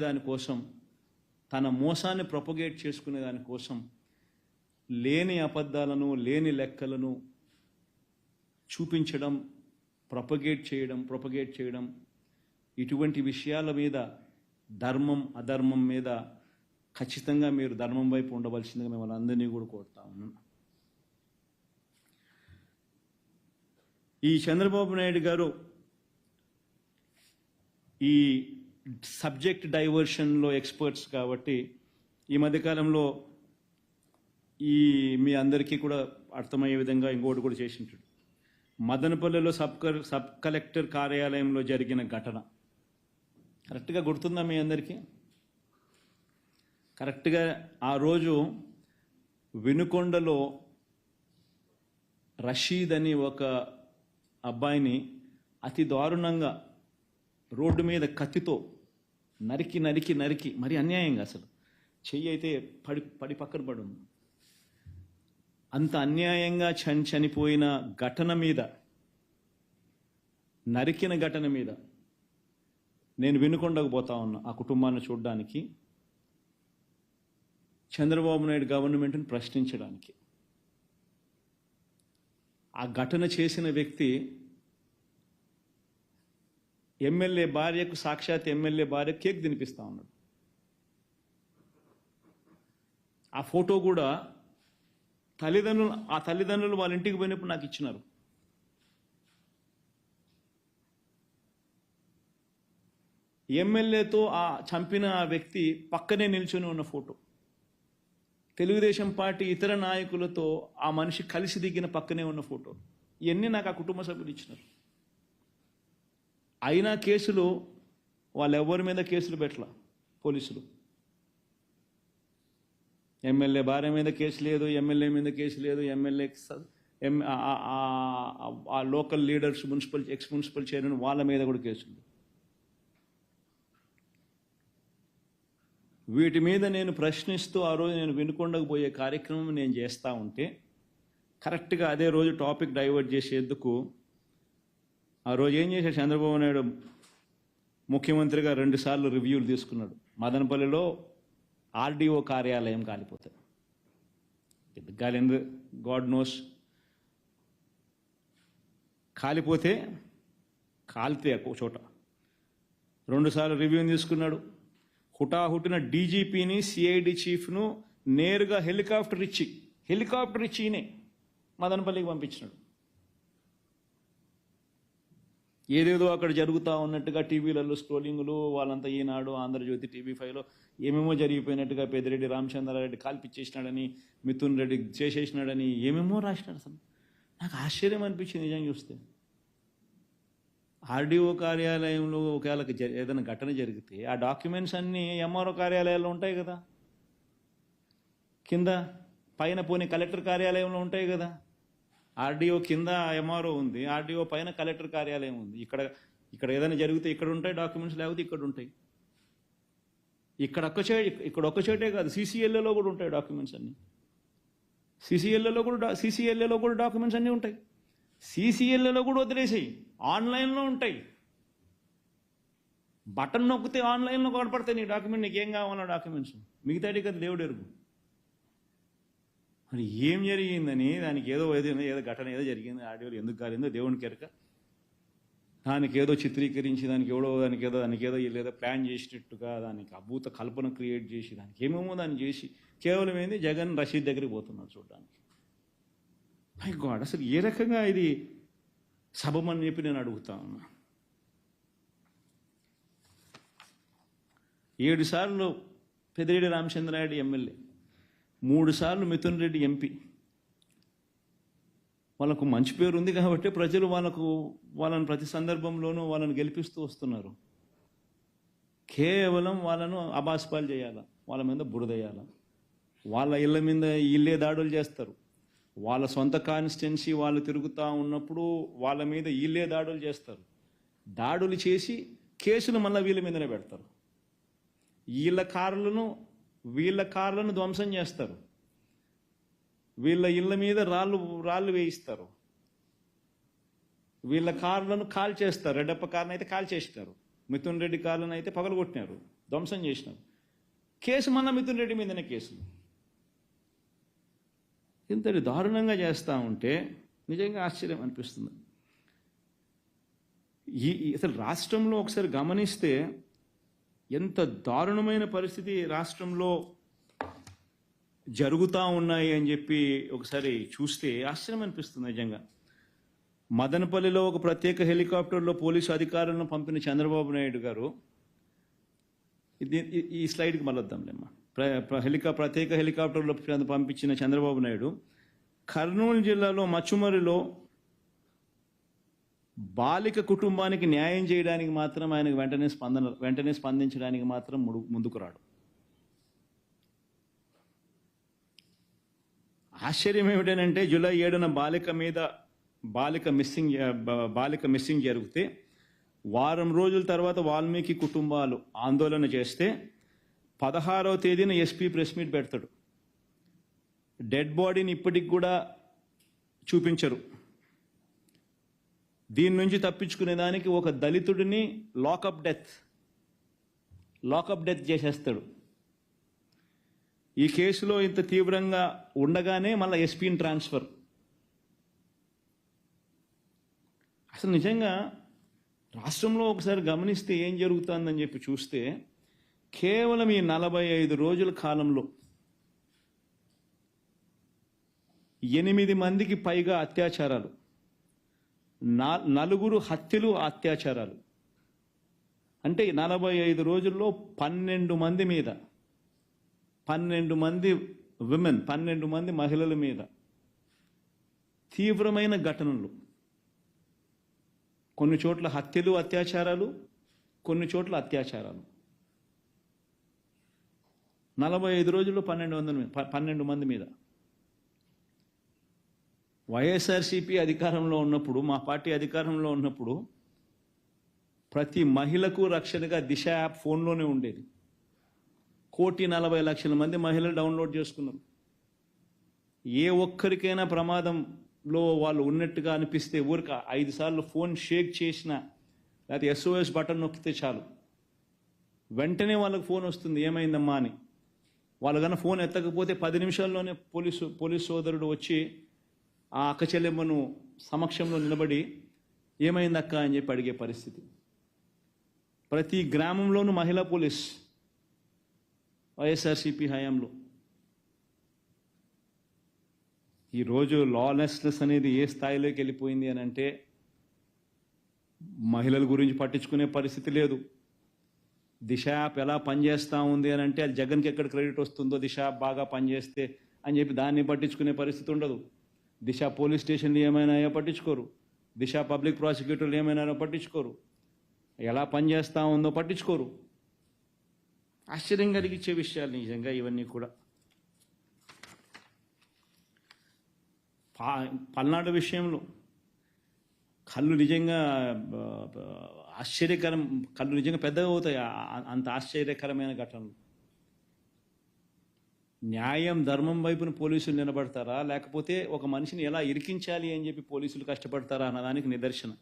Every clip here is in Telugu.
దానికోసం తన మోసాన్ని ప్రొపగేట్ చేసుకునే దానికోసం లేని అబద్ధాలను లేని లెక్కలను చూపించడం ప్రొపగేట్ చేయడం ప్రొపగేట్ చేయడం ఇటువంటి విషయాల మీద ధర్మం అధర్మం మీద ఖచ్చితంగా మీరు ధర్మం వైపు ఉండవలసిందిగా మిమ్మల్ని అందరినీ కూడా కోరుతా ఉన్నాను. ఈ చంద్రబాబు నాయుడు గారు ఈ సబ్జెక్ట్ డైవర్షన్లో ఎక్స్పర్ట్స్ కాబట్టి ఈ మధ్యకాలంలో ఈ మీ అందరికీ కూడా అర్థమయ్యే విధంగా ఇంకోటి కూడా చేసి మదనపల్లెలో సబ్ సబ్ కలెక్టర్ కార్యాలయంలో జరిగిన ఘటన. కరెక్ట్గా గుర్తుందా మీ అందరికీ? కరెక్ట్గా ఆ రోజు వినుకొండలో రషీద్ అని ఒక అబ్బాయిని అతి దారుణంగా రోడ్డు మీద కత్తితో నరికి నరికి నరికి. మరి అన్యాయంగా అసలు. చెయ్యి అయితే పడి పడి పక్కన పడు ఉంది అంత అన్యాయంగా చని చనిపోయిన ఘటన మీద నరికిన ఘటన మీద నేను వినుకొండకు పోతా ఉన్నా ఆ కుటుంబాన్ని చూడడానికి చంద్రబాబు నాయుడు గవర్నమెంట్ని ప్రశ్నించడానికి. ఆ ఘటన చేసిన వ్యక్తి ఎమ్మెల్యే భార్యకు సాక్షాత్ ఎమ్మెల్యే భార్య కేక్ తినిపిస్తా ఉన్నాడు. ఆ ఫోటో కూడా తల్లిదండ్రులు ఆ తల్లిదండ్రులు వాళ్ళ ఇంటికి పోయినప్పుడు నాకు ఇచ్చినారు. ఎమ్మెల్యేతో ఆ చంపిన ఆ వ్యక్తి పక్కనే నిల్చొని ఉన్న ఫోటో. తెలుగుదేశం పార్టీ ఇతర నాయకులతో ఆ మనిషి కలిసి దిగిన పక్కనే ఉన్న ఫోటో. ఇవన్నీ నాకు ఆ కుటుంబ సభ్యులు ఇచ్చినారు. అయినా కేసులు వాళ్ళు ఎవరి మీద కేసులు పెట్టలా? పోలీసులు. ఎమ్మెల్యే భార్య మీద కేసు లేదు ఎమ్మెల్యే మీద కేసు లేదు ఎమ్మెల్యే ఎమ్ ఆ- ఆ local leaders municipal ex municipal chairman వాళ్ళ మీద కూడా కేసులు. వీటి మీద నేను ప్రశ్నిస్తూ ఆ రోజు నేను వినుకొండకు పోయే కార్యక్రమం నేను చేస్తూ ఉంటే కరెక్ట్గా అదే రోజు టాపిక్ డైవర్ట్ చేసేందుకు ఆ రోజు ఏం చేశాడు చంద్రబాబు నాయుడు? ముఖ్యమంత్రిగా రెండుసార్లు రివ్యూలు తీసుకున్నాడు. మదనపల్లిలో ఆర్డీఓ కార్యాలయం కాలిపోతే. ఎందుకు గాడ్ నోస్. కాలిపోతే కాలితే ఒక చోట. రెండుసార్లు రివ్యూ తీసుకున్నాడు. హుటాహుటిన డీజీపీని సిఐడి చీఫ్ను నేరుగా హెలికాప్టర్ ఇచ్చి హెలికాప్టర్ ఇచ్చినే మదనపల్లికి పంపించినాడు. ఏదేదో అక్కడ జరుగుతూ ఉన్నట్టుగా టీవీలలో స్క్రోలింగ్లు వాళ్ళంతా ఈనాడు ఆంధ్రజ్యోతి టీవీ ఫైవ్లో ఏమేమో జరిగిపోయినట్టుగా పెద్దిరెడ్డి రామచంద్రారెడ్డి కాల్పిచ్చేసినాడని మిథున్ రెడ్డి చేసేసినాడని ఏమేమో రాసినాడు అసలు. నాకు ఆశ్చర్యం అనిపించింది నిజం చూస్తే. ఆర్డీఓ కార్యాలయంలో ఒకవేళ ఏదైనా ఘటన జరిగితే ఆ డాక్యుమెంట్స్ అన్నీ ఎంఆర్ఓ కార్యాలయాల్లో ఉంటాయి కదా. కింద పైన పోనీ కలెక్టర్ కార్యాలయంలో ఉంటాయి కదా. ఆర్డీఓ కింద ఎంఆర్ఓ ఉంది ఆర్డీఓ పైన కలెక్టర్ కార్యాలయం ఉంది. ఇక్కడ ఇక్కడ ఏదైనా జరిగితే ఇక్కడ ఉంటాయి డాక్యుమెంట్స్ లేకపోతే ఇక్కడ ఉంటాయి. ఇక్కడ ఒక్క చే ఇక్కడ ఒక్క చోటే కాదు సీసీఎల్ఏలో కూడా ఉంటాయి డాక్యుమెంట్స్ అన్నీ. సీసీఎల్ఏలో కూడా సీసీఎల్ఏలో కూడా డాక్యుమెంట్స్ అన్నీ ఉంటాయి. సీసీఎల్ఏలో కూడా వదిలేసాయి ఆన్లైన్లో ఉంటాయి. బటన్ నొక్కితే ఆన్లైన్లో కనపడతాయి నీ డాక్యుమెంట్ నీకు ఏం కావాలో డాక్యుమెంట్స్. మిగతాటి కదా దేవుడు ఎరుగు. మరి ఏం జరిగిందని దానికి ఏదో ఏదో ఏదో ఘటన ఏదో జరిగింది ఆడియోలు ఎందుకు కాలేదో దేవునికి ఎరక దానికి ఏదో చిత్రీకరించి దానికి ఎవడో దానికి ఏదో దానికి ఏదో లేదో ఏదో ప్లాన్ చేసినట్టుగా దానికి అభూత కల్పన క్రియేట్ చేసి దానికి ఏమేమో దాన్ని చేసి కేవలం ఏంది? జగన్ రషీద్ దగ్గరికి పోతున్నాడు చూడడానికి. మై గాడ్ అసలు ఏ రకంగా ఇది సభమని చెప్పి నేను అడుగుతా ఉన్నా. ఏడు సార్లు పెదిరెడ్డి రామచంద్రారెడ్డి ఎమ్మెల్యే. మూడు సార్లు మిథున్ రెడ్డి ఎంపీ. వాళ్ళకు మంచి పేరు ఉంది కాబట్టి ప్రజలు వాళ్ళకు వాళ్ళని ప్రతి సందర్భంలోనూ వాళ్ళని గెలిపిస్తూ వస్తున్నారు. కేవలం వాళ్ళను అబాస్పాలు చేయాలా వాళ్ళ మీద బురదేయాల వాళ్ళ ఇళ్ళ మీద ఇల్లే దాడులు చేస్తారు. వాళ్ళ సొంత కాన్స్టిట్యున్సీ వాళ్ళు తిరుగుతూ ఉన్నప్పుడు వాళ్ళ మీద ఇల్లే దాడులు చేస్తారు. దాడులు చేసి కేసులు మళ్ళీ వీళ్ళ మీదనే పెడతారు. వీళ్ళ కార్లను వీళ్ళ కార్లను ధ్వంసం చేస్తారు. వీళ్ళ ఇళ్ళ మీద రాళ్ళు రాళ్ళు వేయిస్తారు. వీళ్ళ కార్లను కాల్ చేస్తారు. రెడ్డప్ప కార్ని అయితే కాల్ చేసినారు. మిథున్ రెడ్డి కార్లను అయితే పగలగొట్టినారు. ధ్వంసం చేసినారు. కేసు మన మిథున్ రెడ్డి మీదనే కేసులు ఇంతటి దారుణంగా చేస్తూ ఉంటే నిజంగా ఆశ్చర్యం అనిపిస్తుంది. ఈ- అసలు రాష్ట్రంలో ఒకసారి గమనిస్తే ఎంత దారుణమైన పరిస్థితి రాష్ట్రంలో జరుగుతూ ఉన్నాయి అని చెప్పి ఒకసారి చూస్తే ఆశ్చర్యం అనిపిస్తుంది నిజంగా. మదనపల్లిలో ఒక ప్రత్యేక హెలికాప్టర్లో పోలీసు అధికారులను పంపిన చంద్రబాబు నాయుడు గారు ఇది ఈ- స్లైడ్కి మళ్ళొద్దాంలేమ్మా. ప్ర హెలికా ప్రత్యేక హెలికాప్టర్లో పంపించిన చంద్రబాబు నాయుడు కర్నూలు జిల్లాలో మచ్చుమరిలో బాలిక కుటుంబానికి న్యాయం చేయడానికి మాత్రం ఆయనకు వెంటనే స్పందన వెంటనే స్పందించడానికి మాత్రం ముందుకు రాడు. ఆశ్చర్యం ఏమిటంటే జూలై ఏడున బాలిక మీద బాలిక మిస్సింగ్ బాలిక మిస్సింగ్ జరిగితే వారం రోజుల తర్వాత వాల్మీకి కుటుంబాలు ఆందోళన చేస్తే పదహారవ తేదీన ఎస్పీ ప్రెస్ మీట్ పెడతాడు. డెడ్ బాడీని ఇప్పటికి కూడా చూపించరు. దీని నుంచి తప్పించుకునే దానికి ఒక దళితుడిని లాకప్ డెత్ లాకప్ డెత్ చేసేస్తాడు. ఈ కేసులో ఇంత తీవ్రంగా ఉండగానే మళ్ళీ ఎస్పీని ట్రాన్స్ఫర్ అసలు నిజంగా రాష్ట్రంలో ఒకసారి గమనిస్తే ఏం జరుగుతుందని చెప్పి చూస్తే కేవలం ఈ నలభై ఐదు రోజుల కాలంలో ఎనిమిది మందికి పైగా అత్యాచారాలు. నలుగురు హత్యలు అత్యాచారాలు. అంటే నలభై ఐదు రోజుల్లో పన్నెండు మంది మీద పన్నెండు మంది విమెన్ పన్నెండు మంది మహిళల మీద తీవ్రమైన ఘటనలు. కొన్ని చోట్ల హత్యలు అత్యాచారాలు కొన్ని చోట్ల అత్యాచారాలు. నలభై ఐదు రోజుల్లో పన్నెండు వందల ప- పన్నెండు మంది మీద. వైఎస్ఆర్సీపీ అధికారంలో ఉన్నప్పుడు మా పార్టీ అధికారంలో ఉన్నప్పుడు ప్రతి మహిళకు రక్షణగా దిశ యాప్ ఫోన్లోనే ఉండేది. కోటి నలభై లక్షల మంది మహిళలు డౌన్లోడ్ చేసుకున్నారు. ఏ ఒక్కరికైనా ప్రమాదంలో వాళ్ళు ఉన్నట్టుగా అనిపిస్తే ఊరిక ఐదు సార్లు ఫోన్ షేక్ చేసిన లేకపోతే ఎస్ఓఎస్ బటన్ నొక్కితే చాలు. వెంటనే వాళ్ళకి ఫోన్ వస్తుంది ఏమైందమ్మా అని. వాళ్ళు కన్నా ఫోన్ ఎత్తకపోతే పది నిమిషాల్లోనే పోలీసు పోలీసు సోదరుడు వచ్చి ఆ అక్క చెల్లెమ్మను సమక్షంలో నిలబడి ఏమైందక్క అని చెప్పి అడిగే పరిస్థితి. ప్రతి గ్రామంలోనూ మహిళా పోలీస్ వైఎస్ఆర్సీపీ హయాంలో. ఈరోజు లాలెస్నెస్ అనేది ఏ స్థాయిలోకి వెళ్ళిపోయింది అని అంటే మహిళల గురించి పట్టించుకునే పరిస్థితి లేదు. దిశ యాప్ ఎలా పనిచేస్తూ ఉంది అని అంటే అది జగన్కి ఎక్కడ క్రెడిట్ వస్తుందో దిశ యాప్ బాగా పనిచేస్తే అని చెప్పి దాన్ని పట్టించుకునే పరిస్థితి ఉండదు. దిశ పోలీస్ స్టేషన్లు ఏమైనా పట్టించుకోరు. దిశ పబ్లిక్ ప్రాసిక్యూటర్లు ఏమైనా పట్టించుకోరు. ఎలా పనిచేస్తా ఉందో పట్టించుకోరు. ఆశ్చర్యం కలిగించే విషయాలు నిజంగా ఇవన్నీ కూడా. పల్నాడు విషయంలో కళ్ళు నిజంగా ఆశ్చర్యకరం కళ్ళు నిజంగా పెద్దగా అవుతాయి. అంత ఆశ్చర్యకరమైన ఘటనలు. న్యాయం ధర్మం వైపున పోలీసులు నిలబడతారా? లేకపోతే ఒక మనిషిని ఎలా ఇరికించాలి అని చెప్పి పోలీసులు కష్టపడతారా అన్నదానికి నిదర్శనం.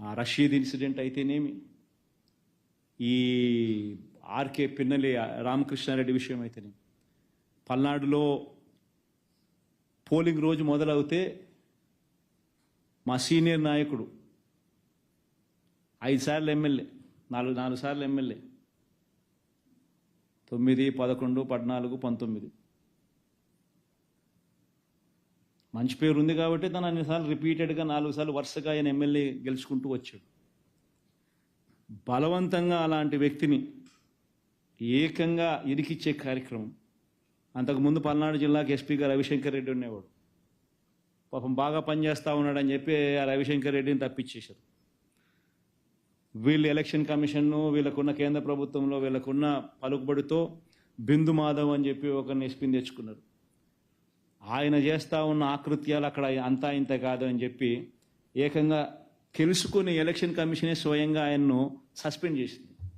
ఆ రషీద్ ఇన్సిడెంట్ అయితేనేమి? ఈ ఆర్కే పిన్నలి రామకృష్ణారెడ్డి విషయం అయితేనేమి? పల్నాడులో పోలింగ్ రోజు మొదలవుతే మా సీనియర్ నాయకుడు ఐదు సార్లు ఎమ్మెల్యే నాలుగు నాలుగు సార్లు ఎమ్మెల్యే. తొమ్మిది పదకొండు పద్నాలుగు పంతొమ్మిది. మంచి పేరు ఉంది కాబట్టి తను అన్నిసార్లు రిపీటెడ్గా నాలుగు సార్లు వరుసగా ఆయన ఎమ్మెల్యే గెలుచుకుంటూ వచ్చాడు. బలవంతంగా అలాంటి వ్యక్తిని ఏకంగా ఇరికిచ్చే కార్యక్రమం. అంతకుముందు పల్నాడు జిల్లాకి ఎస్పీగా రవిశంకర్ రెడ్డి ఉండేవాడు. పాపం బాగా పనిచేస్తూ ఉన్నాడని చెప్పి ఆ రవిశంకర్ రెడ్డిని తప్పించేశారు. వీళ్ళు ఎలక్షన్ కమిషన్ను వీళ్ళకున్న కేంద్ర ప్రభుత్వంలో వీళ్ళకున్న పలుకుబడితో బిందు మాధవ్ అని చెప్పి ఒకరిని ఎస్పీని తెచ్చుకున్నారు. ఆయన చేస్తూ ఉన్న ఆకృత్యాలు అక్కడ అంతా ఇంత కాదు అని చెప్పి ఏకంగా తెలుసుకుని ఎలక్షన్ కమిషనే స్వయంగా ఆయన్ను సస్పెండ్ చేసింది.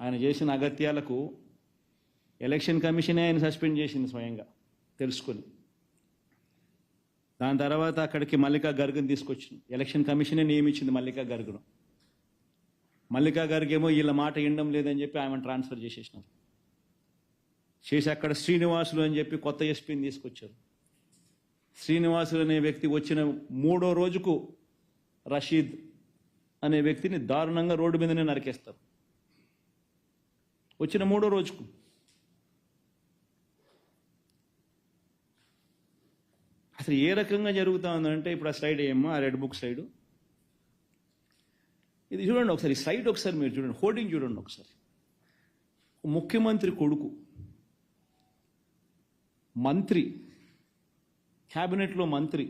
ఆయన చేసిన అగత్యాలకు ఎలక్షన్ కమిషనే ఆయన సస్పెండ్ చేసింది స్వయంగా తెలుసుకుని. దాని తర్వాత అక్కడికి మల్లికా గర్గ్ని తీసుకొచ్చింది. ఎలక్షన్ కమిషనే నియమించింది మల్లికా గర్గ్ను. మల్లికా గర్గ్ ఏమో వీళ్ళ మాట వినడం లేదని చెప్పి ఆమెను ట్రాన్స్ఫర్ చేసేసినారు. చేసి అక్కడ శ్రీనివాసులు అని చెప్పి కొత్త ఎస్పీని తీసుకొచ్చారు. శ్రీనివాసులు అనే వ్యక్తి వచ్చిన మూడో రోజుకు రషీద్ అనే వ్యక్తిని దారుణంగా రోడ్డు మీదనే నరికేస్తారు. వచ్చిన మూడో రోజుకు అసలు ఏ రకంగా జరుగుతూ ఉందంటే ఇప్పుడు ఆ స్లైడ్ ఏమో ఆ రెడ్ బుక్ సైడు ఇది చూడండి ఒకసారి ఈ సైడ్ ఒకసారి మీరు చూడండి హోర్డింగ్ చూడండి ఒకసారి. ముఖ్యమంత్రి కొడుకు మంత్రి క్యాబినెట్లో మంత్రి